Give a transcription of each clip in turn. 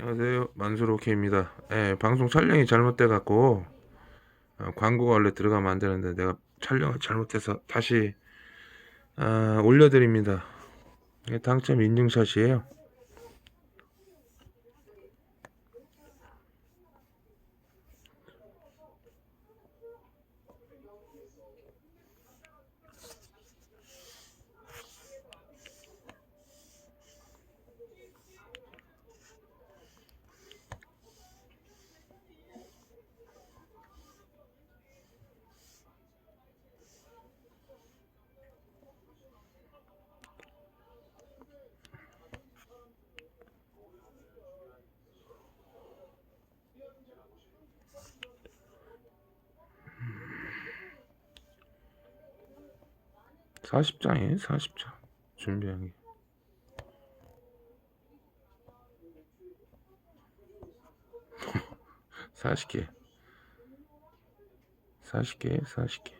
안녕하세요. 만수로케입니다. 예, 방송 촬영이 잘못돼 갖고 어, 광고가 원래 들어가면 안 되는데 내가 촬영을 잘못해서 다시 아, 올려드립니다. 당첨 인증샷이에요. 사십 장이에요, 40장. 준비한 게. 사십 개. 사십 개, 사십 개.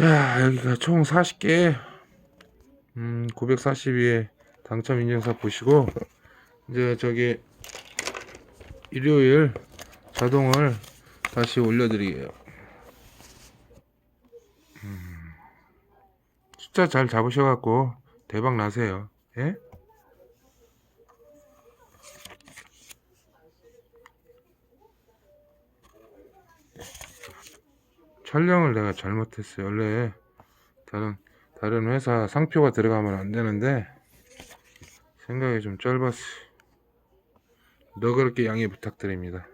자, 여기가 총 40개, 음, 942에 당첨 인증서 보시고, 이제 저기, 일요일 자동을 다시 올려드리게요. 음, 숫자 잘 잡으셔갖고, 대박 나세요. 예? 촬영을 내가 잘못했어요. 원래 다른 다른 회사 상표가 들어가면 안 되는데 생각이 좀 짧았어. 너 그렇게 양해 부탁드립니다.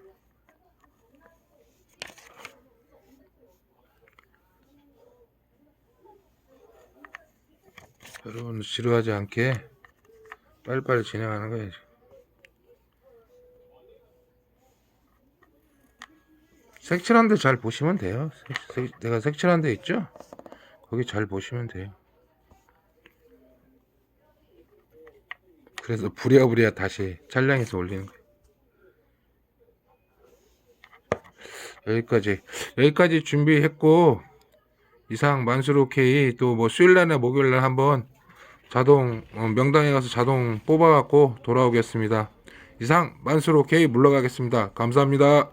여러분 지루하지 않게 빨리빨리 진행하는 거예요. 색칠한 데 잘 보시면 돼요. 색- 색- 내가 색칠한 데 있죠? 거기 잘 보시면 돼요. 그래서 부랴부랴 다시 촬영해서 올리는 거예요. 여기까지 여기까지 준비했고 이상 만수로 K 또 뭐 수요일날이나 목요일날 한번 자동 어, 명당에 가서 자동 뽑아갖고 돌아오겠습니다. 이상 만수로 K 물러가겠습니다. 감사합니다.